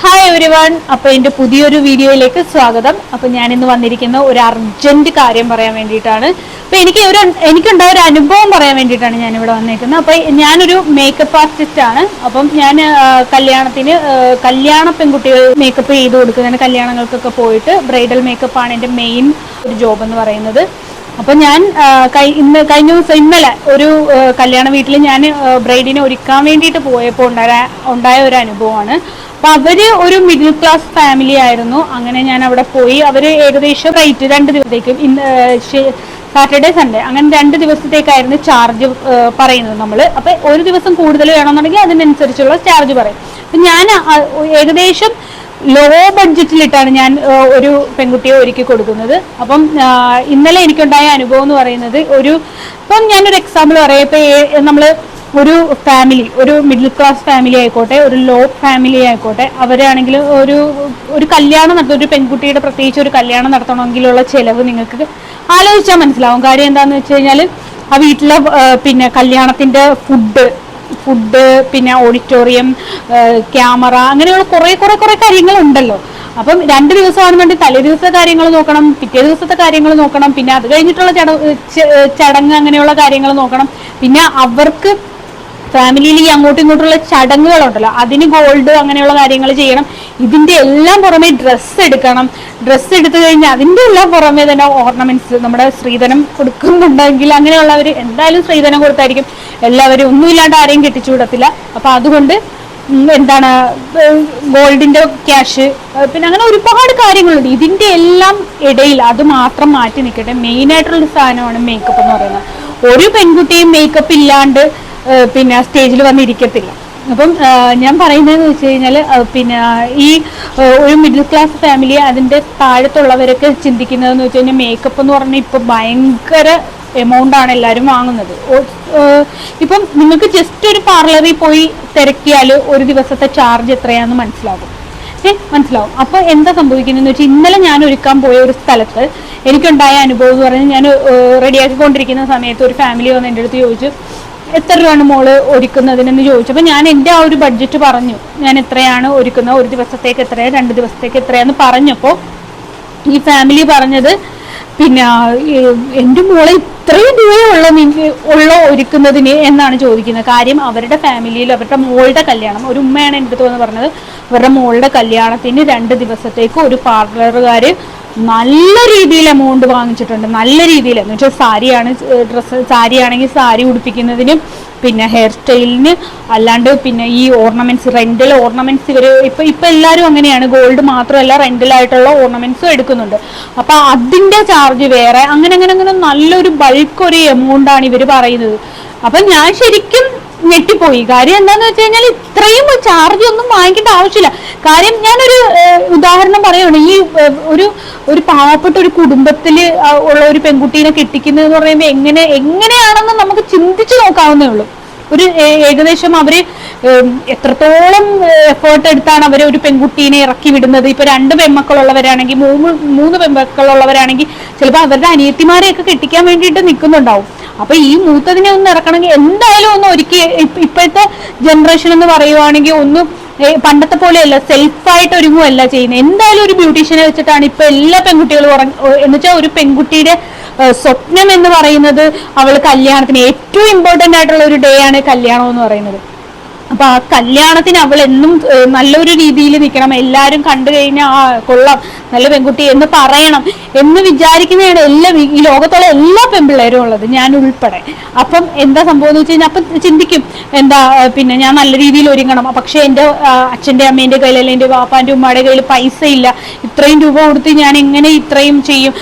Hi every one അപ്പൊ എന്റെ പുതിയൊരു വീഡിയോയിലേക്ക് സ്വാഗതം. അപ്പൊ ഞാൻ ഇന്ന് വന്നിരിക്കുന്ന ഒരു അർജന്റ് കാര്യം പറയാൻ വേണ്ടിയിട്ടാണ്. അപ്പൊ എനിക്ക് ഒരു എനിക്കുണ്ടായ ഒരു അനുഭവം പറയാൻ വേണ്ടിയിട്ടാണ് ഞാൻ ഇവിടെ വന്നിരിക്കുന്നത് അപ്പൊ ഞാനൊരു മേക്കപ്പ് ആർട്ടിസ്റ്റ് ആണ്. അപ്പം ഞാൻ കല്യാണത്തിന് കല്യാണ പെൺകുട്ടികൾ മേക്കപ്പ് ചെയ്ത് കൊടുക്കുന്നതിന് കല്യാണങ്ങൾക്കൊക്കെ പോയിട്ട് ബ്രൈഡൽ മേക്കപ്പ് ആണ് എന്റെ മെയിൻ ഒരു ജോബ് എന്ന് പറയുന്നത്. അപ്പൊ ഞാൻ ഇന്ന് കഴിഞ്ഞ ദിവസം ഇന്നലെ ഒരു കല്യാണ വീട്ടിൽ ഞാൻ ബ്രൈഡിനെ ഒരുക്കാൻ വേണ്ടിയിട്ട് പോയപ്പോൾ ഉണ്ടായ ഉണ്ടായ ഒരു അനുഭവമാണ്. അപ്പൊ അവർ ഒരു മിഡിൽ ക്ലാസ് ഫാമിലി ആയിരുന്നു. അങ്ങനെ ഞാൻ അവിടെ പോയി. അവർ ഏകദേശം റേറ്റ് രണ്ട് ദിവസത്തേക്കും സാറ്റർഡേ സൺഡേ അങ്ങനെ രണ്ട് ദിവസത്തേക്കായിരുന്നു ചാർജ് പറയുന്നത് നമ്മൾ അപ്പൊ ഒരു ദിവസം കൂടുതൽ വേണമെന്നുണ്ടെങ്കിൽ അതിനനുസരിച്ചുള്ള ചാർജ് പറയും. അപ്പൊ ഞാൻ ഏകദേശം ലോ ബഡ്ജറ്റിലിട്ടാണ് ഞാൻ ഒരു പെൺകുട്ടിയെ ഒരുക്കി കൊടുക്കുന്നത്. അപ്പം ഇന്നലെ എനിക്കുണ്ടായ അനുഭവം എന്ന് പറയുന്നത് ഒരു ഇപ്പം ഞാനൊരു എക്സാമ്പിൾ പറയാം. ഇപ്പം നമ്മൾ ഒരു ഫാമിലി ഒരു മിഡിൽ ക്ലാസ് ഫാമിലി ആയിക്കോട്ടെ ഒരു ലോ ഫാമിലി ആയിക്കോട്ടെ അവരാണെങ്കിൽ ഒരു ഒരു കല്യാണം നടത്തും ഒരു പെൺകുട്ടിയുടെ പ്രത്യേകിച്ച് ഒരു കല്യാണം നടത്തണമെങ്കിലുള്ള ചിലവ് നിങ്ങൾക്ക് ആലോചിച്ചാൽ മനസ്സിലാവും. കാര്യം എന്താണെന്ന് വെച്ച് കഴിഞ്ഞാൽ ആ വീട്ടിലെ പിന്നെ കല്യാണത്തിന്റെ ഫുഡ് ഫുഡ് പിന്നെ ഓഡിറ്റോറിയം ക്യാമറ അങ്ങനെയുള്ള കുറേ കുറേ കുറേ കാര്യങ്ങളുണ്ടല്ലോ. അപ്പം രണ്ട് ദിവസമാണെന്നുണ്ടെങ്കിൽ തലേ ദിവസത്തെ കാര്യങ്ങൾ നോക്കണം പിറ്റേ ദിവസത്തെ കാര്യങ്ങൾ നോക്കണം പിന്നെ അത് കഴിഞ്ഞിട്ടുള്ള ചടങ്ങ് ചടങ്ങ് അങ്ങനെയുള്ള കാര്യങ്ങൾ നോക്കണം. പിന്നെ അവർക്ക് ഫാമിലിയിൽ ഈ അങ്ങോട്ടും ഇങ്ങോട്ടുള്ള ചടങ്ങുകളുണ്ടല്ലോ. അതിന് ഗോൾഡ് അങ്ങനെയുള്ള കാര്യങ്ങൾ ചെയ്യണം. ഇതിന്റെ എല്ലാം പുറമെ ഡ്രസ്സ് എടുക്കണം. ഡ്രസ്സ് എടുത്തു കഴിഞ്ഞാൽ അതിന്റെ എല്ലാം പുറമെ തന്നെ ഓർണമെന്റ്സ് നമ്മുടെ സ്ത്രീധനം കൊടുക്കുന്നുണ്ടെങ്കിൽ അങ്ങനെയുള്ളവർ എന്തായാലും സ്ത്രീധനം കൊടുത്തായിരിക്കും. എല്ലാവരും ഒന്നുമില്ലാണ്ട് ആരെയും കെട്ടിച്ചു വിടത്തില്ല. അപ്പൊ അതുകൊണ്ട് എന്താണ് ഗോൾഡിന്റെ ക്യാഷ് പിന്നെ അങ്ങനെ ഒരുപാട് കാര്യങ്ങളുണ്ട്. ഇതിന്റെ എല്ലാം ഇടയിൽ അത് മാത്രം മാറ്റി നിൽക്കട്ടെ. മെയിൻ ആയിട്ടുള്ള സാധനമാണ് മേക്കപ്പ് എന്ന് പറയുന്നത്. ഒരു പെൺകുട്ടിയും മേക്കപ്പ് ഇല്ലാണ്ട് പിന്നെ സ്റ്റേജിൽ വന്നിരിക്കത്തില്ല. അപ്പം ഞാൻ പറയുന്നതെന്ന് വെച്ച് കഴിഞ്ഞാൽ പിന്നെ ഈ ഒരു മിഡിൽ ക്ലാസ് ഫാമിലി അതിന്റെ താഴത്തുള്ളവരൊക്കെ ചിന്തിക്കുന്നതെന്ന് വെച്ച് കഴിഞ്ഞാൽ മേക്കപ്പ് എന്ന് പറഞ്ഞാൽ ഇപ്പോൾ ഭയങ്കര എമൗണ്ട് ആണ് എല്ലാവരും വാങ്ങുന്നത്. ഇപ്പം നിങ്ങൾക്ക് ജസ്റ്റ് ഒരു പാർലറിൽ പോയി തിരക്കിയാൽ ഒരു ദിവസത്തെ ചാർജ് എത്രയാണെന്ന് മനസ്സിലാകും. മനസ്സിലാവും. അപ്പോൾ എന്താ സംഭവിക്കുന്നതെന്ന് വെച്ചാൽ ഇന്നലെ ഞാൻ ഒരുക്കാൻ പോയ ഒരു സ്ഥലത്ത് എനിക്കുണ്ടായ അനുഭവം എന്ന് പറഞ്ഞാൽ ഞാൻ റെഡിയാക്കിക്കൊണ്ടിരിക്കുന്ന സമയത്ത് ഒരു ഫാമിലി വന്ന് എന്റെ അടുത്ത് ചോദിച്ചു എത്ര രൂപയാണ് മോൾ ഒരുക്കുന്നതിനെന്ന് ചോദിച്ചു. അപ്പൊ ഞാൻ എന്റെ ആ ഒരു ബഡ്ജറ്റ് പറഞ്ഞു. ഞാൻ എത്രയാണ് ഒരുക്കുന്നത് ഒരു ദിവസത്തേക്ക് എത്രയാണ് രണ്ട് ദിവസത്തേക്ക് എത്രയാന്ന് പറഞ്ഞപ്പോൾ ഈ ഫാമിലി പറഞ്ഞത് പിന്നെ എന്റെ മോളെ ഇത്രയും രൂപയുള്ള ഉള്ള ഒരുക്കുന്നതിന് എന്നാണ് ചോദിക്കുന്നത്. കാര്യം അവരുടെ ഫാമിലിയിൽ അവരുടെ മോളുടെ കല്യാണം ഒരു ഉമ്മയാണ് എന്റെ അടുത്ത് വന്ന് പറഞ്ഞത് അവരുടെ മോളുടെ കല്യാണത്തിന് രണ്ട് ദിവസത്തേക്ക് ഒരു പാർലറുകാർ നല്ല രീതിയിൽ എമൗണ്ട് വാങ്ങിച്ചിട്ടുണ്ട്. നല്ല രീതിയിൽ. എന്ന് വെച്ചാൽ സാരിയാണ് ഡ്രസ്സ് സാരിയാണെങ്കിൽ സാരി ഉടുപ്പിക്കുന്നതിനും പിന്നെ ഹെയർ സ്റ്റൈലിന് അല്ലാണ്ട് പിന്നെ ഈ ഓർണമെന്റ്സ് റെന്റൽ ഓർണമെന്റ്സ് ഇവർ ഇപ്പൊ ഇപ്പൊ എല്ലാവരും അങ്ങനെയാണ്. ഗോൾഡ് മാത്രമല്ല റെന്റലായിട്ടുള്ള ഓർണമെന്റ്സും എടുക്കുന്നുണ്ട്. അപ്പൊ അതിന്റെ ചാർജ് വേറെ. അങ്ങനെ അങ്ങനെ അങ്ങനെ നല്ലൊരു ബൾക്ക് ഒരു എമൗണ്ട് ആണ് ഇവർ പറയുന്നത്. അപ്പൊ ഞാൻ ശരിക്കും ഞെട്ടിപ്പോയി. കാര്യം എന്താന്ന് വെച്ച് കഴിഞ്ഞാൽ ഇത്രയും ചാർജ് ഒന്നും വാങ്ങിക്കേണ്ട ആവശ്യമില്ല. കാര്യം ഞാനൊരു ഉദാഹരണം പറയുകയാണ് ഈ ഒരു ഒരു പാവപ്പെട്ട ഒരു കുടുംബത്തിൽ ഉള്ള ഒരു പെൺകുട്ടീനെ കെട്ടിക്കുന്നത് എന്ന് പറയുമ്പോൾ എങ്ങനെ എങ്ങനെയാണെന്ന് നമുക്ക് ചിന്തിച്ചു നോക്കാവുന്നേ ഉള്ളൂ. ഒരു ഏകദേശം അവർ എത്രത്തോളം എഫേർട്ട് എടുത്താണ് അവർ ഒരു പെൺകുട്ടീനെ ഇറക്കി വിടുന്നത്. ഇപ്പൊ രണ്ട് പെൺമക്കളുള്ളവരാണെങ്കിൽ മൂന്ന് മൂന്ന് പെൺമക്കളുള്ളവരാണെങ്കിൽ ചിലപ്പോൾ അവരുടെ അനിയത്തിമാരെയൊക്കെ കെട്ടിക്കാൻ വേണ്ടിയിട്ട് നിൽക്കുന്നുണ്ടാവും അപ്പൊ ഈ മൂത്തതിനെ ഒന്ന് ഇറക്കണമെങ്കിൽ എന്തായാലും ഒന്ന് ഒരുക്കി ഇപ്പോഴത്തെ ജനറേഷൻ എന്ന് പറയുവാണെങ്കിൽ ഒന്ന് പണ്ടത്തെ പോലെയല്ല സെൽഫായിട്ട് ഒരുങ്ങുമല്ല ചെയ്യുന്നത്. എന്തായാലും ഒരു ബ്യൂട്ടീഷ്യനെ വെച്ചിട്ടാണ് ഇപ്പൊ എല്ലാ പെൺകുട്ടികളും ഉറങ്ങ എന്ന് വെച്ചാൽ ഒരു പെൺകുട്ടിയുടെ സ്വപ്നം എന്ന് പറയുന്നത് അവൾ കല്യാണത്തിന് ഏറ്റവും ഇമ്പോർട്ടന്റ് ആയിട്ടുള്ള ഒരു ഡേ ആണ് കല്യാണം എന്ന് പറയുന്നത്. അപ്പൊ ആ കല്യാണത്തിന് അവൾ എന്നും നല്ലൊരു രീതിയിൽ നിൽക്കണം. എല്ലാവരും കണ്ടു കഴിഞ്ഞാൽ ആ കൊള്ളാം. നല്ല പെൺകുട്ടി എന്ന് പറയണം. എന്ന് വിചാരിക്കുന്നതാണ് എല്ലാ ഈ- ലോകത്തുള്ള എല്ലാ പെൺപിള്ളേരും ഉള്ളത്. ഞാൻ ഉൾപ്പെടെ. അപ്പം എന്താ സംഭവം എന്ന് വെച്ച് കഴിഞ്ഞാൽ അപ്പം ചിന്തിക്കും. എന്താ പിന്നെ ഞാൻ നല്ല രീതിയിൽ ഒരുങ്ങണം. പക്ഷേ എന്റെ അച്ഛന്റെ അമ്മേന്റെ കയ്യിൽ അല്ലെങ്കിൽ എന്റെ വാപ്പാന്റെ ഉമ്മയുടെ കയ്യിൽ പൈസ ഇല്ല ഇത്രയും രൂപ കൊടുത്ത് ഞാൻ എങ്ങനെ ഇത്രയും ചെയ്യും.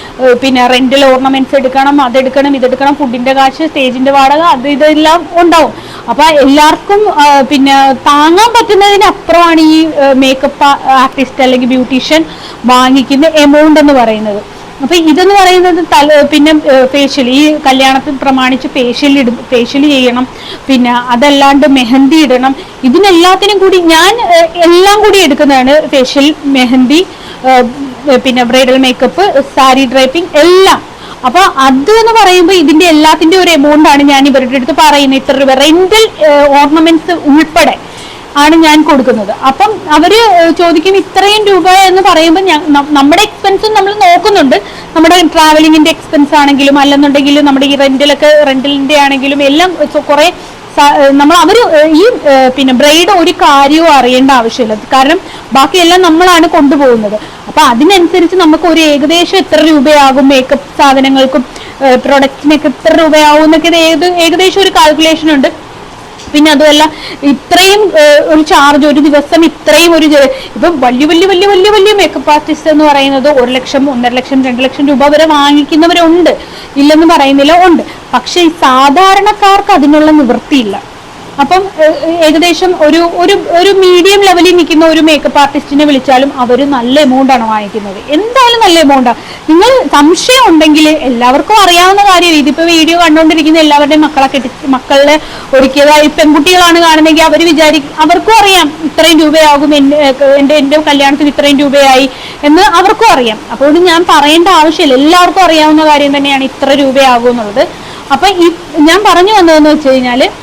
പിന്നെ റെന്റൽ ഓർണമെന്റ്സ് എടുക്കണം അതെടുക്കണം ഇതെടുക്കണം. ഫുഡിന്റെ കാശ് സ്റ്റേജിന്റെ വാടക അത് ഇതെല്ലാം ഉണ്ടാവും. അപ്പൊ എല്ലാവർക്കും പിന്നെ താങ്ങാൻ പറ്റുന്നതിനപ്പുറമാണ് ഈ മേക്കപ്പ് ആർട്ടിസ്റ്റ് അല്ലെങ്കിൽ ബ്യൂട്ടീഷ്യൻ വാങ്ങിക്കുന്ന എമൗണ്ട് എന്ന് പറയുന്നത്. അപ്പൊ ഇതെന്ന് പറയുന്നത് തല പിന്നെ ഫേഷ്യൽ ഈ കല്യാണത്തിൽ പ്രമാണിച്ച് ഫേഷ്യൽ ഇടും ഫേഷ്യൽ ചെയ്യണം. പിന്നെ അതല്ലാണ്ട് മെഹന്തി ഇടണം. ഇതിനെല്ലാത്തിനും കൂടി ഞാൻ എല്ലാം കൂടി എടുക്കുന്നതാണ് ഫേഷ്യൽ മെഹന്തി പിന്നെ ബ്രൈഡൽ മേക്കപ്പ് സാരി ഡ്രൈപ്പിംഗ് എല്ലാം. അപ്പൊ അത് എന്ന് പറയുമ്പോൾ ഇതിന്റെ എല്ലാത്തിന്റെ ഒരു എമൗണ്ട് ആണ് ഞാൻ ഇവരുടെ അടുത്ത് പറയുന്നത്. ഇത്ര രൂപ. റെന്റൽ ഓർണമെന്റ്സ് ഉൾപ്പെടെ. ആണ് ഞാൻ കൊടുക്കുന്നത്. അപ്പം അവർ ചോദിക്കും ഇത്രയും രൂപ എന്ന് പറയുമ്പോൾ നമ്മുടെ എക്സ്പെൻസും നമ്മൾ നോക്കുന്നുണ്ട്. നമ്മുടെ ട്രാവലിങ്ങിന്റെ എക്സ്പെൻസ് ആണെങ്കിലും അല്ലെന്നുണ്ടെങ്കിലും നമ്മുടെ ഈ റെന്റിലൊക്കെ റെന്റിലിന്റെ ആണെങ്കിലും എല്ലാം കുറെ നമ്മൾ അവർ ഈ പിന്നെ ബ്രൈഡ് ഒരു കാര്യവും അറിയേണ്ട ആവശ്യമില്ല. കാരണം ബാക്കിയെല്ലാം നമ്മളാണ് കൊണ്ടുപോകുന്നത്. അപ്പൊ അതിനനുസരിച്ച് നമുക്ക് ഒരു ഏകദേശം എത്ര രൂപയാകും മേക്കപ്പ് സാധനങ്ങൾക്കും പ്രൊഡക്റ്റിനൊക്കെ എത്ര രൂപയാകും എന്നൊക്കെ ഏകദേശം ഒരു കാൽക്കുലേഷൻ ഉണ്ട്. പിന്നെ അതുമല്ല ഇത്രയും ഒരു ചാർജ് ഒരു ദിവസം ഇത്രയും ഒരു ഇപ്പം വലിയ വലിയ വലിയ വലിയ വലിയ മേക്കപ്പ് ആർട്ടിസ്റ്റ് എന്ന് പറയുന്നത് ഒരു ലക്ഷം ഒന്നര ലക്ഷം രണ്ട് ലക്ഷം രൂപ വരെ വാങ്ങിക്കുന്നവരുണ്ട്. ഇല്ലെന്ന് പറയുന്നില്ല ഉണ്ട്. പക്ഷെ ഈ സാധാരണക്കാർക്ക് അതിനുള്ള നിവൃത്തിയില്ല. അപ്പം ഏകദേശം ഒരു ഒരു ഒരു മീഡിയം ലെവലിൽ നിൽക്കുന്ന ഒരു മേക്കപ്പ് ആർട്ടിസ്റ്റിനെ വിളിച്ചാലും അവർ നല്ല എമൗണ്ട് ആണ് വാങ്ങിക്കുന്നത്. എന്തായാലും നല്ല എമൗണ്ടാണ് നിങ്ങൾ സംശയം ഉണ്ടെങ്കിൽ എല്ലാവർക്കും അറിയാവുന്ന കാര്യം ഇതിപ്പോൾ വീഡിയോ കണ്ടുകൊണ്ടിരിക്കുന്ന എല്ലാവരുടെയും മക്കളെ കെട്ടി മക്കളെ ഒരുക്കിയതായി പെൺകുട്ടികളാണ് കാണുന്നെങ്കിൽ അവർ വിചാരിക്കും അവർക്കും അറിയാം ഇത്രയും രൂപയാകും എന്റെ എന്റെ കല്യാണത്തിന് ഇത്രയും രൂപയായി എന്ന് അവർക്കും അറിയാം. അപ്പോൾ ഞാൻ പറയേണ്ട ആവശ്യമില്ല. എല്ലാവർക്കും അറിയാവുന്ന കാര്യം തന്നെയാണ് ഇത്ര രൂപയാകും എന്നുള്ളത്. അപ്പൊ ഈ ഞാൻ പറഞ്ഞു വന്നതെന്ന് വെച്ച് കഴിഞ്ഞാൽ ഏഹ്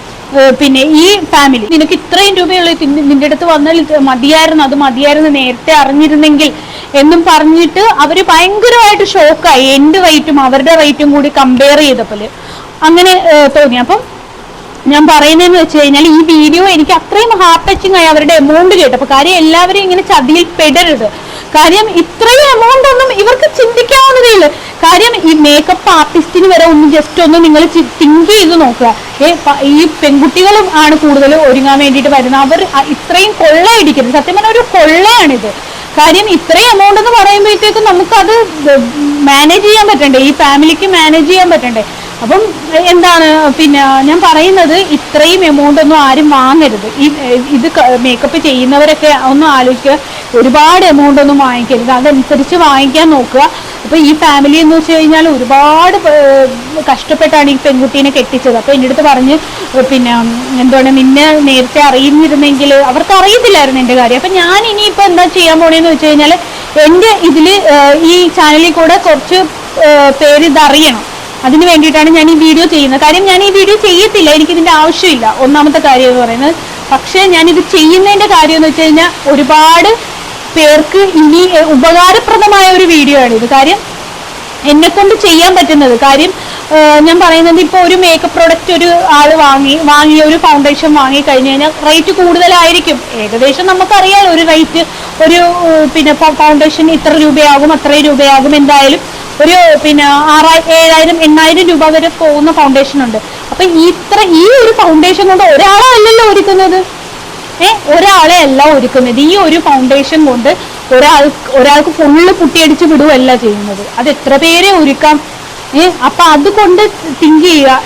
പിന്നെ ഈ ഫാമിലി നിനക്ക് ഇത്രയും രൂപയുള്ള നിന്റെ അടുത്ത് വന്നാൽ മതിയായിരുന്നു അത് മതിയായിരുന്നു നേരത്തെ അറിഞ്ഞിരുന്നെങ്കിൽ എന്നും പറഞ്ഞിട്ട് അവർ ഭയങ്കരമായിട്ട് ഷോക്കായി എന്റെ റേറ്റും അവരുടെ റേറ്റും കൂടി കമ്പയർ ചെയ്തപ്പോൾ. അങ്ങനെ തോന്നി. അപ്പം ഞാൻ പറയുന്നതെന്ന് വെച്ച് കഴിഞ്ഞാൽ ഈ വീഡിയോ എനിക്ക് അത്രയും ഹാർട്ട് ടച്ചിങ് ആയി അവരുടെ എമൗണ്ട് കേട്ടപ്പോൾ കാര്യം എല്ലാവരും ഇങ്ങനെ ചതിയിൽ പെടരുത്. കാര്യം ഇത്രയും എമൗണ്ട് ഒന്നും ഇവർക്ക് ചിന്തിക്കാവുന്നതേ ഉള്ളൂ കാര്യം ഈ മേക്കപ്പ് ആർട്ടിസ്റ്റിന് വരെ ഒന്ന് ജസ്റ്റ് ഒന്ന് നിങ്ങൾ തിങ്ക് ചെയ്ത് നോക്കുക. ഈ പെൺകുട്ടികളും ആണ് കൂടുതൽ ഒരുങ്ങാൻ വേണ്ടിയിട്ട് വരുന്നത്. അവർ ഇത്രയും ഇത്രയും കൊള്ളയടിക്കരുത് സത്യം പറഞ്ഞാൽ ഒരു കൊള്ളയാണിത്. കാര്യം ഇത്രയും എമൗണ്ട് എന്ന് പറയുമ്പോഴത്തേക്കും നമുക്കത് മാനേജ് ചെയ്യാൻ പറ്റണ്ടേ? ഈ ഫാമിലിക്ക് മാനേജ് ചെയ്യാൻ പറ്റണ്ടേ? അപ്പം എന്താണ് പിന്നെ ഞാൻ പറയുന്നത് ഇത്രയും എമൗണ്ട് ഒന്നും ആരും വാങ്ങരുത്. ഈ ഇത് മേക്കപ്പ് ചെയ്യുന്നവരൊക്കെ ഒന്ന് ആലോചിക്കുക. ഒരുപാട് എമൗണ്ട് ഒന്നും വാങ്ങിക്കരുത്. അതനുസരിച്ച് വാങ്ങിക്കാൻ നോക്കുക. അപ്പൊ ഈ ഫാമിലി എന്ന് വെച്ച് കഴിഞ്ഞാൽ ഒരുപാട് കഷ്ടപ്പെട്ടാണ് ഈ പെൺകുട്ടീനെ കെട്ടിച്ചത്. അപ്പൊ എന്റെ അടുത്ത് പറഞ്ഞ് പിന്നെ എന്താണ് നിന്നെ നേരത്തെ അറിയുന്നിരുന്നെങ്കിൽ അവർക്ക് അറിയത്തില്ലായിരുന്നു എന്റെ കാര്യം. അപ്പൊ ഞാൻ ഇനിയിപ്പോ എന്താ ചെയ്യാൻ പോണേന്ന് വെച്ച് കഴിഞ്ഞാൽ എന്റെ ഇതിൽ ഈ ചാനലിൽ കൂടെ കുറച്ച് പേര് ഇതറിയണം അതിന് വേണ്ടിയിട്ടാണ് ഞാൻ ഈ വീഡിയോ ചെയ്യുന്നത്. കാര്യം ഞാൻ ഈ വീഡിയോ ചെയ്യത്തില്ല. എനിക്ക് ഇതിന്റെ ആവശ്യമില്ല. ഒന്നാമത്തെ കാര്യം എന്ന് പറയുന്നത് പക്ഷേ ഞാൻ ഇത് ചെയ്യുന്നതിന്റെ കാര്യം എന്ന് വെച്ച് കഴിഞ്ഞാൽ ഒരുപാട് പേർക്ക് ഇനി ഉപകാരപ്രദമായ ഒരു വീഡിയോ ആണ് ഇത്. കാര്യം എന്നെ കൊണ്ട് ചെയ്യാൻ പറ്റുന്നത്. കാര്യം ഞാൻ പറയുന്നത് ഇപ്പോൾ ഒരു മേക്കപ്പ് പ്രൊഡക്റ്റ് ഒരു ആൾ വാങ്ങി വാങ്ങിയ ഒരു ഫൗണ്ടേഷൻ വാങ്ങി കഴിഞ്ഞു കഴിഞ്ഞാൽ റേറ്റ് കൂടുതലായിരിക്കും. ഏകദേശം നമുക്കറിയാം ഒരു റേറ്റ് ഒരു പിന്നെ ഫൗണ്ടേഷൻ ഇത്ര രൂപയാകും അത്രയും രൂപയാകും എന്തായാലും. ഒരു പിന്നെ ആറായിരം ഏഴായിരം എണ്ണായിരം രൂപ വരെ പോകുന്ന ഫൗണ്ടേഷൻ ഉണ്ട്. അപ്പൊ ഇത്ര ഈ ഒരു ഫൗണ്ടേഷൻ കൊണ്ട് ഒരാളെ അല്ലല്ലോ ഒരുക്കുന്നത്. ഏഹ് ഒരാളെ അല്ല ഒരുക്കുന്നത്. ഈ ഒരു ഫൗണ്ടേഷൻ കൊണ്ട് ഒരാൾ ഒരാൾക്ക് ഫുള്ള് പുട്ടിയടിച്ച് വിടുകയല്ല ചെയ്യുന്നത്. അത് എത്ര പേരെ ഒരുക്കാം? ഏ അപ്പൊ അതുകൊണ്ട് തിങ്ക് ചെയ്യുക.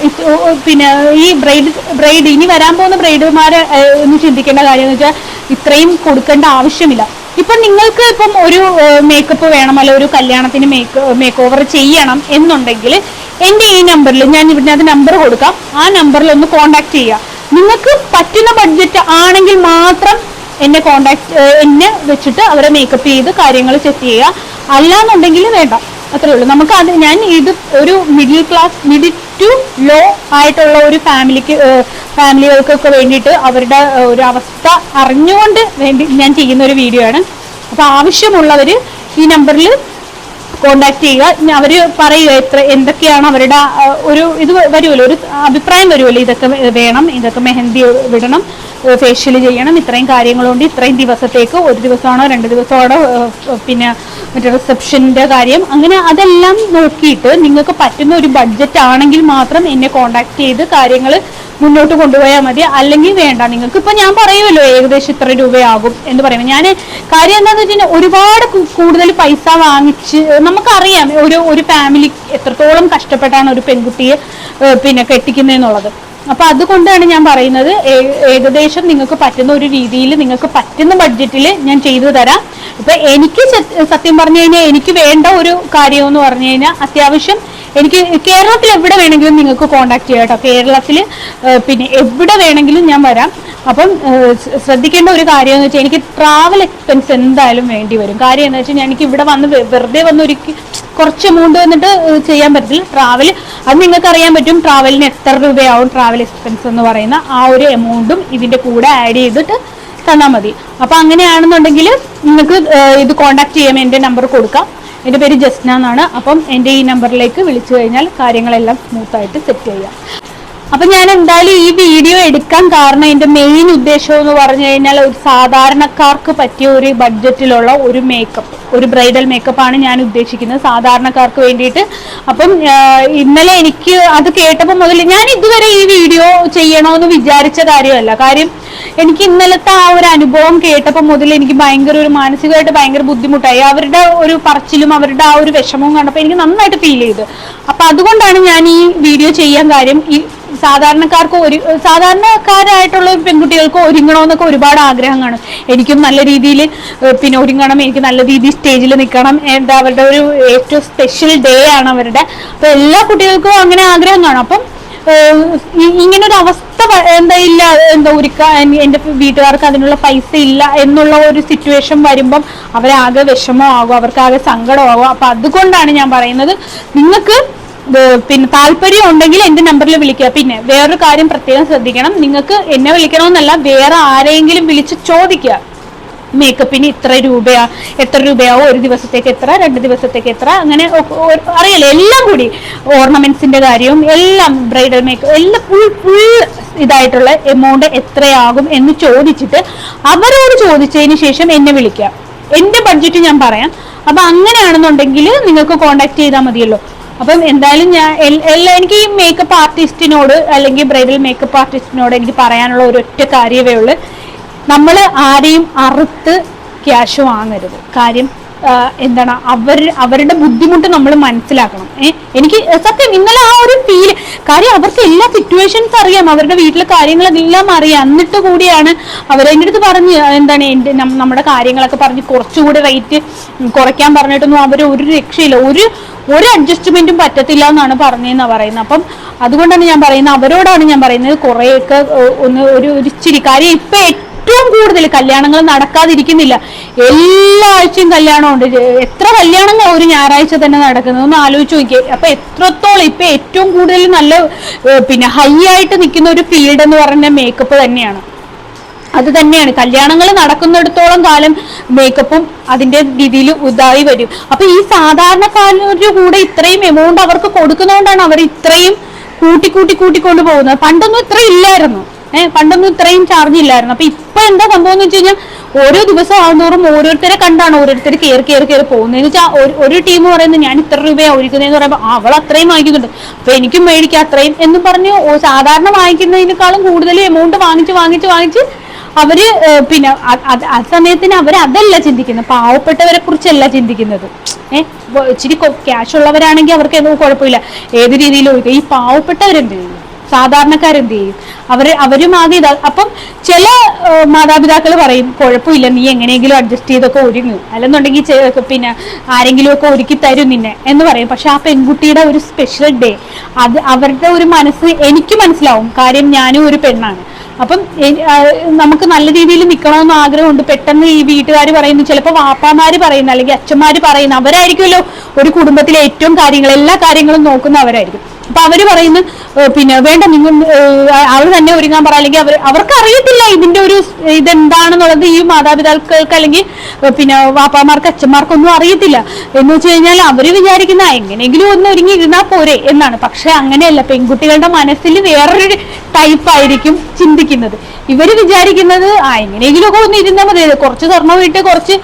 പിന്നെ ഈ ബ്രൈഡ് ബ്രൈഡ് ഇനി വരാൻ പോകുന്ന ബ്രൈഡുമാരെ ഒന്ന് ചിന്തിക്കേണ്ട കാര്യം എന്ന് വെച്ചാൽ ഇത്രയും കൊടുക്കേണ്ട ആവശ്യമില്ല. ഇപ്പൊ നിങ്ങൾക്ക് ഇപ്പം ഒരു മേക്കപ്പ് വേണം അല്ലെ ഒരു കല്യാണത്തിന് മേക്ക് മേക്ക് ഓവർ ചെയ്യണം എന്നുണ്ടെങ്കിൽ എന്റെ ഈ നമ്പറിൽ ഞാൻ ഇതിനകത്ത് നമ്പർ കൊടുക്കാം. ആ നമ്പറിൽ ഒന്ന് കോൺടാക്ട് ചെയ്യുക നിങ്ങൾക്ക് പറ്റുന്ന ബഡ്ജറ്റ് ആണെങ്കിൽ മാത്രം എന്നെ കോണ്ടാക്ട് എന്നെ വെച്ചിട്ട് അവരെ മേക്കപ്പ് ചെയ്ത് കാര്യങ്ങൾ സെറ്റ് ചെയ്യുക അല്ലാന്നുണ്ടെങ്കിൽ വേണ്ട. അത്രേ ഉള്ളൂ. നമുക്ക് അത് ഞാൻ ഇത് ഒരു middle class middle to low ആയിട്ടുള്ള ഒരു ഫാമിലിക്ക് ഫാമിലികൾക്കൊക്കെ വേണ്ടിയിട്ട് അവരുടെ ഒരു അവസ്ഥ അറിഞ്ഞുകൊണ്ട് വേണ്ടി ഞാൻ ചെയ്യുന്ന ഒരു വീഡിയോ ആണ്. അപ്പൊ ആവശ്യമുള്ളവർ ഈ നമ്പറിൽ കോണ്ടാക്ട് ചെയ്യുക. അവർ പറയുക എത്ര എന്തൊക്കെയാണ് അവരുടെ ഒരു ഇത് വരുമല്ലോ ഒരു അഭിപ്രായം വരുമല്ലോ ഇതൊക്കെ വേണം ഇതൊക്കെ മെഹന്തി വിടണം ഫേഷ്യൽ ചെയ്യണം ഇത്രയും കാര്യങ്ങളുണ്ട് ഇത്രയും ദിവസത്തേക്ക് ഒരു ദിവസമാണോ രണ്ട് ദിവസമാണോ പിന്നെ മറ്റേ റിസപ്ഷന്റെ കാര്യം അങ്ങനെ അതെല്ലാം നോക്കിയിട്ട് നിങ്ങൾക്ക് പറ്റുന്ന ഒരു ബഡ്ജറ്റ് ആണെങ്കിൽ മാത്രം എന്നെ കോണ്ടാക്ട് ചെയ്ത് കാര്യങ്ങൾ മുന്നോട്ട് കൊണ്ടുപോയാൽ മതി. അല്ലെങ്കിൽ വേണ്ട. നിങ്ങൾക്ക് ഇപ്പൊ ഞാൻ പറയുമല്ലോ ഏകദേശം ഇത്ര രൂപയാകും എന്ന് പറയുമ്പോൾ ഞാൻ കാര്യം എന്താണെന്ന് വെച്ച് കഴിഞ്ഞാൽ ഒരുപാട് കൂടുതൽ പൈസ വാങ്ങിച്ച് നമുക്കറിയാം ഒരു ഒരു ഫാമിലി എത്രത്തോളം കഷ്ടപ്പെട്ടാണ് ഒരു പെൺകുട്ടിയെ പിന്നെ കെട്ടിക്കുന്നതെന്നുള്ളത്. അപ്പൊ അതുകൊണ്ടാണ് ഞാൻ പറയുന്നത് ഏകദേശം നിങ്ങൾക്ക് പറ്റുന്ന ഒരു രീതിയിൽ നിങ്ങൾക്ക് പറ്റുന്ന ബഡ്ജറ്റിൽ ഞാൻ ചെയ്തു തരാം. ഇപ്പൊ എനിക്ക് സത്യം പറഞ്ഞു കഴിഞ്ഞാൽ എനിക്ക് വേണ്ട ഒരു കാര്യം എന്ന് പറഞ്ഞു കഴിഞ്ഞാൽ അത്യാവശ്യം എനിക്ക് കേരളത്തിൽ എവിടെ വേണമെങ്കിലും നിങ്ങൾക്ക് കോണ്ടാക്ട് ചെയ്യാം കേട്ടോ. കേരളത്തിൽ പിന്നെ എവിടെ വേണമെങ്കിലും ഞാൻ വരാം. അപ്പം ശ്രദ്ധിക്കേണ്ട ഒരു കാര്യം എന്ന് വെച്ചാൽ എനിക്ക് ട്രാവൽ എക്സ്പെൻസ് എന്തായാലും വേണ്ടി വരും. കാര്യം എന്ന് വെച്ചാൽ ഞാൻ എനിക്ക് ഇവിടെ വന്ന് വെറുതെ വന്ന് ഒരു കുറച്ച് എമൗണ്ട് വന്നിട്ട് ചെയ്യാൻ പറ്റില്ല ട്രാവൽ അത് നിങ്ങൾക്ക് അറിയാൻ പറ്റും. ട്രാവലിന് എത്ര രൂപയാവും ട്രാവൽ എക്സ്പെൻസ് എന്ന് പറയുന്ന ആ ഒരു എമൗണ്ടും ഇതിന്റെ കൂടെ ആഡ് ചെയ്തിട്ട് തന്നാൽ മതി. അപ്പോൾ അങ്ങനെയാണെന്നുണ്ടെങ്കിൽ നിങ്ങൾക്ക് ഇത് കോൺടാക്ട് ചെയ്യാൻ എന്റെ നമ്പർ കൊടുക്കാം. എന്റെ പേര് ജസ്ന എന്നാണ്. അപ്പം എന്റെ ഈ നമ്പറിലേക്ക് വിളിച്ചു കഴിഞ്ഞാൽ കാര്യങ്ങളെല്ലാം സ്മൂത്തായിട്ട് സെറ്റ് ചെയ്യാം. അപ്പം ഞാൻ എന്തായാലും ഈ വീഡിയോ എടുക്കാൻ കാരണം എന്റെ മെയിൻ ഉദ്ദേശം എന്ന് പറഞ്ഞു കഴിഞ്ഞാൽ ഒരു സാധാരണക്കാർക്ക് പറ്റിയ ഒരു ബഡ്ജറ്റിലുള്ള ഒരു മേക്കപ്പ് ഒരു ബ്രൈഡൽ മേക്കപ്പ് ആണ് ഞാൻ ഉദ്ദേശിക്കുന്നത് സാധാരണക്കാർക്ക് വേണ്ടിയിട്ട്. അപ്പം ഇന്നലെ എനിക്ക് അത് കേട്ടപ്പോൾ മുതൽ ഞാൻ ഇതുവരെ ഈ വീഡിയോ ചെയ്യണമെന്ന് വിചാരിച്ച കാര്യമല്ല. കാര്യം എനിക്ക് ഇന്നലത്തെ ആ ഒരു അനുഭവം കേട്ടപ്പോൾ മുതൽ എനിക്ക് ഭയങ്കര ഒരു മാനസികമായിട്ട് ഭയങ്കര ബുദ്ധിമുട്ടായി. അവരുടെ ഒരു പറച്ചിലും അവരുടെ ആ ഒരു വിഷമവും കണ്ടപ്പോൾ എനിക്ക് നന്നായിട്ട് ഫീൽ ചെയ്തു. അപ്പൊ അതുകൊണ്ടാണ് ഞാൻ ഈ വീഡിയോ ചെയ്യാൻ കാര്യം ഈ സാധാരണക്കാർക്ക് ഒരു സാധാരണക്കാരായിട്ടുള്ള പെൺകുട്ടികൾക്ക് ഒരുങ്ങണമെന്നൊക്കെ ഒരുപാട് ആഗ്രഹം കാണും എനിക്കും നല്ല രീതിയിൽ പിന്നെ ഒരുങ്ങണം എനിക്ക് നല്ല രീതിയിൽ സ്റ്റേജിൽ നിൽക്കണം എന്താ അവരുടെ ഒരു ഏറ്റവും സ്പെഷ്യൽ ഡേ ആണ് അവരുടെ. അപ്പൊ എല്ലാ കുട്ടികൾക്കും അങ്ങനെ ആഗ്രഹം കാണും. അപ്പം ഇങ്ങനൊരു അവസ്ഥ എന്താ ഇല്ല എന്താ ഒരുക്കാൻ എന്റെ വീട്ടുകാർക്ക് അതിനുള്ള പൈസ ഇല്ല എന്നുള്ള ഒരു സിറ്റുവേഷൻ വരുമ്പം അവരാകെ വിഷമമാകും അവർക്കാകെ സങ്കടമാകും. അപ്പൊ അതുകൊണ്ടാണ് ഞാൻ പറയുന്നത് നിങ്ങൾക്ക് പിന്നെ താല്പര്യം ഉണ്ടെങ്കിൽ എന്റെ നമ്പറിൽ വിളിക്കുക. പിന്നെ വേറൊരു കാര്യം പ്രത്യേകം ശ്രദ്ധിക്കണം. നിങ്ങൾക്ക് എന്നെ വിളിക്കണമെന്നല്ല വേറെ ആരെയെങ്കിലും വിളിച്ച് ചോദിക്കുക. മേക്കപ്പിന് ഇത്ര രൂപയാ എത്ര രൂപയാവും ഒരു ദിവസത്തേക്ക് എത്ര രണ്ട് ദിവസത്തേക്ക് എത്ര? അങ്ങനെ ഒ- എല്ലാം കൂടി. ഓർണമെന്റ്സിന്റെ കാര്യവും എല്ലാം ബ്രൈഡൽ മേക്കപ്പ് എല്ലാം ഫുൾ ഫുൾ ഇതായിട്ടുള്ള എമൗണ്ട് എത്രയാകും എന്ന് ചോദിച്ചിട്ട് അവരോട് ചോദിച്ചതിന് ശേഷം എന്നെ വിളിക്കാം. എന്റെ ബഡ്ജറ്റ് ഞാൻ പറയാം. അപ്പൊ അങ്ങനെയാണെന്നുണ്ടെങ്കിൽ നിങ്ങൾക്ക് കോണ്ടാക്ട് ചെയ്താൽ മതിയല്ലോ. അപ്പം എന്തായാലും ഞാൻ എല്ലാ എനിക്ക് ഈ മേക്കപ്പ് ആർട്ടിസ്റ്റിനോട് അല്ലെങ്കിൽ ബ്രൈഡൽ മേക്കപ്പ് ആർട്ടിസ്റ്റിനോട് എനിക്ക് പറയാനുള്ള ഒരൊറ്റ കാര്യമേ ഉള്ളൂ. നമ്മൾ ആരെയും അറുത്ത് ക്യാഷ് വാങ്ങരുത്. കാര്യം എന്താണ് അവർ അവരുടെ ബുദ്ധിമുട്ട് നമ്മൾ മനസ്സിലാക്കണം. ഏഹ് എനിക്ക് സത്യം ഇന്നലെ ആ ഒരു ഫീൽ കാര്യം അവർക്ക് എല്ലാ സിറ്റുവേഷൻസ് അറിയാം. അവരുടെ വീട്ടിലെ കാര്യങ്ങളെല്ലാം അറിയാം. എന്നിട്ട് കൂടിയാണ് അവർ എന്റെ അടുത്ത് പറഞ്ഞ് എന്താണ് എന്റെ നമ്മുടെ കാര്യങ്ങളൊക്കെ പറഞ്ഞ് കുറച്ചുകൂടി റേറ്റ് കുറയ്ക്കാൻ പറഞ്ഞിട്ടൊന്നും അവർ ഒരു രക്ഷയില്ല. ഒരു ഒരു അഡ്ജസ്റ്റ്മെന്റും പറ്റത്തില്ല എന്നാണ് പറഞ്ഞതെന്നാണ് പറയുന്നത്. അപ്പം അതുകൊണ്ടാണ് ഞാൻ പറയുന്നത്. അവരോടാണ് ഞാൻ പറയുന്നത്. കുറേയൊക്കെ ഒന്ന് ഒരു ഒരു ഇച്ചിരി കാര്യം ഇപ്പൊ ഏറ്റവും കൂടുതൽ കല്യാണങ്ങൾ നടക്കാതിരിക്കുന്നില്ല. എല്ലാ ആഴ്ചയും കല്യാണമുണ്ട്. എത്ര കല്യാണങ്ങൾ ഒരു ഞായറാഴ്ച തന്നെ നടക്കുന്നത് ഒന്ന് ആലോചിച്ച് നോക്കിയേ. അപ്പൊ എത്രത്തോളം ഇപ്പൊ ഏറ്റവും കൂടുതൽ നല്ല പിന്നെ ഹൈ ആയിട്ട് നിൽക്കുന്ന ഒരു ഫീൽഡ് എന്ന് പറഞ്ഞ മേക്കപ്പ് തന്നെയാണ്. അത് തന്നെയാണ്. കല്യാണങ്ങൾ നടക്കുന്നിടത്തോളം കാലം മേക്കപ്പും അതിന്റെ രീതിയിൽ ഉദായി വരും. അപ്പൊ ഈ സാധാരണക്കാരുടെ കൂടെ ഇത്രയും എമൗണ്ട് അവർക്ക് കൊടുക്കുന്നതുകൊണ്ടാണ് അവർ ഇത്രയും കൂട്ടി കൂട്ടി കൂട്ടിക്കൊണ്ടു പോകുന്നത് പണ്ടൊന്നും ഇത്ര ഇല്ലായിരുന്നു. ഏഹ് പണ്ടൊന്നും ഇത്രയും ചാർജ് ഇല്ലായിരുന്നു. അപ്പൊ ഇപ്പൊ എന്താ സംഭവം എന്ന് വെച്ച് കഴിഞ്ഞാൽ ഓരോ ദിവസം ആവുന്നോറും ഓരോരുത്തരെ കണ്ടാണ് ഓരോരുത്തർ കയറി കയറി കയറി പോകുന്നതെന്ന് വെച്ചാൽ ഒരു ടീം പറയുന്നത് ഞാൻ ഇത്ര രൂപയാണ് ഒരുക്കുന്നതെന്ന് പറയുമ്പോൾ അവൾ അത്രയും വാങ്ങിക്കുന്നുണ്ട്. അപ്പൊ എനിക്കും മേടിക്കാം അത്രയും എന്ന് പറഞ്ഞ് സാധാരണ വാങ്ങിക്കുന്നതിനേക്കാളും കൂടുതൽ എമൗണ്ട് വാങ്ങിച്ച് വാങ്ങിച്ച് വാങ്ങിച്ച് അവർ പിന്നെ ആ സമയത്തിന് അവർ അതല്ല ചിന്തിക്കുന്നത്. പാവപ്പെട്ടവരെ കുറിച്ചല്ല ചിന്തിക്കുന്നത്. ഏഹ് ഇച്ചിരി ക്യാഷ് ഉള്ളവരാണെങ്കിൽ അവർക്ക് എന്തോ കുഴപ്പമില്ല. ഏത് ഒഴിക്കും. ഈ പാവപ്പെട്ടവരെന്ത് സാധാരണക്കാരെന്ത് ചെയ്യും അവർ അവരും ആകെ ഇതാ അപ്പം ചില മാതാപിതാക്കൾ പറയും കുഴപ്പമില്ല നീ എങ്ങനെയെങ്കിലും അഡ്ജസ്റ്റ് ചെയ്തൊക്കെ ഒരുങ്ങും. അല്ലെന്നുണ്ടെങ്കിൽ പിന്നെ ആരെങ്കിലും ഒക്കെ ഒരുക്കി തരും നിന്നെ എന്ന് പറയും. പക്ഷെ ആ പെൺകുട്ടിയുടെ ഒരു സ്പെഷ്യൽ ഡേ അത് അവരുടെ ഒരു മനസ്സ് എനിക്ക് മനസ്സിലാവും. കാര്യം ഞാനും ഒരു പെണ്ണാണ്. അപ്പം നമുക്ക് നല്ല രീതിയിൽ നിൽക്കണമെന്ന് ആഗ്രഹമുണ്ട്. പെട്ടെന്ന് ഈ വീട്ടുകാർ പറയുന്നു ചിലപ്പോൾ വാപ്പാമാര് പറയുന്ന അല്ലെങ്കിൽ അച്ഛന്മാര് പറയുന്ന അവരായിരിക്കുമല്ലോ ഒരു കുടുംബത്തിലെ ഏറ്റവും കാര്യങ്ങൾ എല്ലാ കാര്യങ്ങളും നോക്കുന്ന അവരായിരിക്കും. അപ്പൊ അവർ പറയുന്നു "ഏ, പിന്നെ വേണ്ട നിങ്ങൾ അവൾ തന്നെ ഒരുങ്ങാൻ പറ. അല്ലെങ്കിൽ അവർ അവർക്ക് അറിയത്തില്ല ഇതിന്റെ ഒരു ഇതെന്താണെന്നുള്ളത് ഈ മാതാപിതാക്കൾക്ക് അല്ലെങ്കിൽ പിന്നെ വാപ്പാമാർക്ക് അച്ഛന്മാർക്കൊന്നും അറിയത്തില്ല. എന്ന് വെച്ച് കഴിഞ്ഞാൽ അവർ വിചാരിക്കുന്ന "ആ, എങ്ങനെയെങ്കിലും ഒന്ന് ഒരുങ്ങി ഇരുന്നാൽ പോരെ എന്നാണ്. പക്ഷെ അങ്ങനെയല്ല. പെൺകുട്ടികളുടെ മനസ്സിൽ വേറൊരു ടൈപ്പ് ആയിരിക്കും ചിന്തിക്കുന്നത്. ഇവർ വിചാരിക്കുന്നത് ആ എങ്ങനെയെങ്കിലും ഒക്കെ ഒന്ന് ഇരുന്നാൽ മതി. കുറച്ച് സ്വർണം ഇട്ട് കുറച്ച്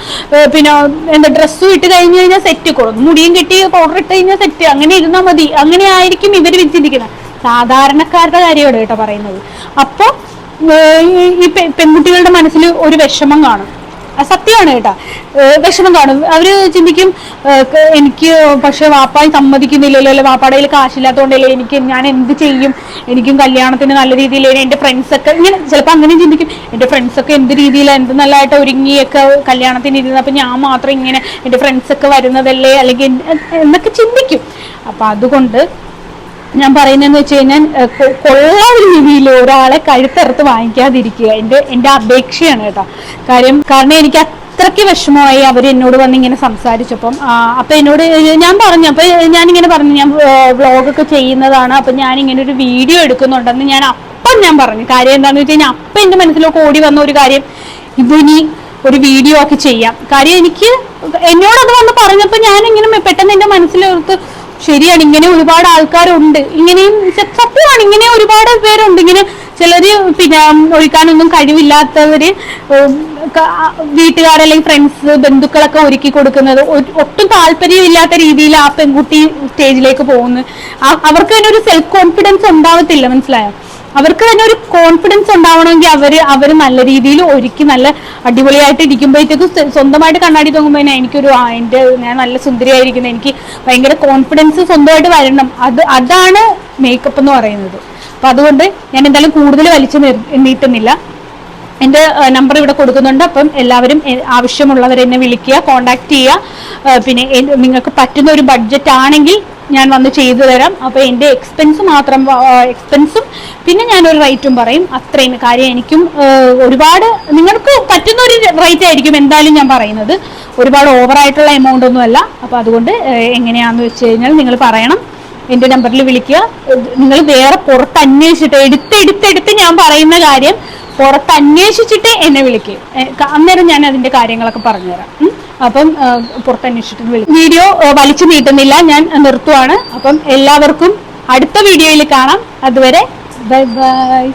പിന്നെ എന്താ ഡ്രസ്സും ഇട്ട് കഴിഞ്ഞ് കഴിഞ്ഞാൽ സെറ്റ്. മുടിയും കെട്ടി പൗഡർ ഇട്ട് കഴിഞ്ഞാൽ സെറ്റ്. അങ്ങനെ ഇരുന്നാൽ മതി. അങ്ങനെ ആയിരിക്കും ഇവർ ചിന്തിക്കുന്നത്. സാധാരണക്കാരുടെ കാര്യമാണ് കേട്ടോ പറയുന്നത്. അപ്പൊ ഈ- പെൺകുട്ടികളുടെ മനസ്സിൽ ഒരു വിഷമം കാണും. സത്യമാണ് കേട്ടാ. വിഷമം കാണും. അവർ ചിന്തിക്കും എനിക്ക് പക്ഷെ വാപ്പായി സമ്മതിക്കുന്നില്ലല്ലോ അല്ലെ? വാപ്പാടെ കാശില്ലാത്തതുകൊണ്ടല്ലേ എനിക്ക് ഞാൻ എന്ത് ചെയ്യും? എനിക്കും കല്യാണത്തിന് നല്ല രീതിയിൽ എന്റെ ഫ്രണ്ട്സ് ഒക്കെ ഇങ്ങനെ ചിലപ്പോൾ അങ്ങനെ ചിന്തിക്കും. എന്റെ ഫ്രണ്ട്സ് ഒക്കെ എന്ത് രീതിയിലാണ് എന്ത് നല്ലതായിട്ട് ഒരുങ്ങിയൊക്കെ കല്യാണത്തിന് ഇരുന്നത് അപ്പൊ ഞാൻ മാത്രം ഇങ്ങനെ എന്റെ ഫ്രണ്ട്സ് ഒക്കെ വരുന്നതല്ലേ? അല്ലെങ്കിൽ എന്നൊക്കെ ചിന്തിക്കും. അപ്പൊ അതുകൊണ്ട് ഞാൻ പറയുന്നതെന്ന് വെച്ച് കഴിഞ്ഞാൽ കൊള്ള രീതിയിൽ ഒരാളെ കഴുത്തറുത്ത് വാങ്ങിക്കാതിരിക്കുക. എന്റെ എന്റെ അപേക്ഷയാണ് കേട്ടോ. കാര്യം കാരണം എനിക്ക് അത്രയ്ക്ക് വിഷമമായി അവർ എന്നോട് വന്ന് ഇങ്ങനെ സംസാരിച്ചപ്പം. അപ്പം എന്നോട് ഞാൻ പറഞ്ഞു അപ്പൊ ഞാനിങ്ങനെ പറഞ്ഞു ഞാൻ വ്ളോഗൊക്കെ ചെയ്യുന്നതാണ് അപ്പൊ ഞാൻ ഇങ്ങനെ ഒരു വീഡിയോ എടുക്കുന്നുണ്ടെന്ന് ഞാൻ അപ്പം ഞാൻ പറഞ്ഞു. കാര്യം എന്താണെന്ന് വെച്ച് കഴിഞ്ഞാൽ അപ്പം എന്റെ മനസ്സിലൊക്കെ ഓടി വന്ന ഒരു കാര്യം ഇതിനി ഒരു വീഡിയോ ഒക്കെ ചെയ്യാം. കാര്യം എനിക്ക് എന്നോട് അത് വന്ന് പറഞ്ഞപ്പോൾ ഞാൻ ഇങ്ങനെ പെട്ടെന്ന് എന്റെ മനസ്സിലോർത്ത് ശരിയാണ് ഇങ്ങനെ ഒരുപാട് ആൾക്കാരുണ്ട്. ഇങ്ങനെയും സത്യമാണ് ഇങ്ങനെ ഒരുപാട് പേരുണ്ട്. ഇങ്ങനെ ചിലര് പിന്നെ ഒഴിക്കാനൊന്നും കഴിവില്ലാത്തവര് വീട്ടുകാർ അല്ലെങ്കിൽ ഫ്രണ്ട്സ് ബന്ധുക്കളൊക്കെ ഒരുക്കി കൊടുക്കുന്നത്. ഒട്ടും താല്പര്യമില്ലാത്ത രീതിയിൽ ആ പെൺകുട്ടി സ്റ്റേജിലേക്ക് പോകുന്നു അവർക്ക് തന്നെ ഒരു സെൽഫ് കോൺഫിഡൻസ് ഉണ്ടാവത്തില്ല മനസ്സിലായോ? അവർക്ക് തന്നെ ഒരു കോൺഫിഡൻസ് ഉണ്ടാവണമെങ്കിൽ അവർ അവർ നല്ല രീതിയിൽ ഒരുക്കി നല്ല അടിപൊളിയായിട്ട് ഇരിക്കുമ്പോഴത്തേക്കും സ്വന്തമായിട്ട് കണ്ണാടി തോന്നുമ്പോൾ തന്നെ എനിക്കൊരു എന്റെ ഞാൻ നല്ല സുന്ദരിയായിരിക്കുന്നത് എനിക്ക് ഭയങ്കര കോൺഫിഡൻസ് സ്വന്തമായിട്ട് വരണം. അത് അതാണ് മേക്കപ്പ് എന്ന് പറയുന്നത്. അപ്പൊ അതുകൊണ്ട് ഞാൻ എന്തായാലും കൂടുതൽ വലിച്ചു നീട്ടുന്നില്ല. എന്റെ നമ്പർ ഇവിടെ കൊടുക്കുന്നുണ്ട്. അപ്പം എല്ലാവരും ആവശ്യമുള്ളവർ എന്നെ വിളിക്കുക കോണ്ടാക്ട് ചെയ്യുക. പിന്നെ നിങ്ങൾക്ക് പറ്റുന്ന ഒരു ബഡ്ജറ്റ് ആണെങ്കിൽ ഞാൻ വന്ന് ചെയ്തു തരാം. അപ്പോൾ എന്റെ എക്സ്പെൻസ് മാത്രം എക്സ്പെൻസും പിന്നെ ഞാനൊരു റേറ്റും പറയും. അത്രയും കാര്യം എനിക്കും ഒരുപാട് നിങ്ങൾക്ക് പറ്റുന്ന ഒരു റേറ്റ് ആയിരിക്കും എന്തായാലും ഞാൻ പറയുന്നത്. ഒരുപാട് ഓവറായിട്ടുള്ള എമൗണ്ട് ഒന്നുമല്ല അപ്പോൾ അതുകൊണ്ട് എങ്ങനെയാണെന്ന് വെച്ച് കഴിഞ്ഞാൽ നിങ്ങൾ പറയണം. എന്റെ നമ്പറിൽ വിളിക്കുക. നിങ്ങൾ വേറെ പുറത്ത് അന്വേഷിച്ചിട്ട് എടുത്തെടുത്തെടുത്ത് ഞാൻ പറയുന്ന കാര്യം പുറത്ത് അന്വേഷിച്ചിട്ട് എന്നെ വിളിക്കുക അന്നേരം ഞാൻ അതിന്റെ കാര്യങ്ങളൊക്കെ പറഞ്ഞുതരാം. അപ്പം പുറത്തന്വേഷിച്ചിട്ട് വിളിക്കും വീഡിയോ വലിച്ചു നീട്ടുന്നില്ല. ഞാൻ നിർത്തുവാണ്. അപ്പം എല്ലാവർക്കും അടുത്ത വീഡിയോയിൽ കാണാം. അതുവരെ ബൈ ബൈ.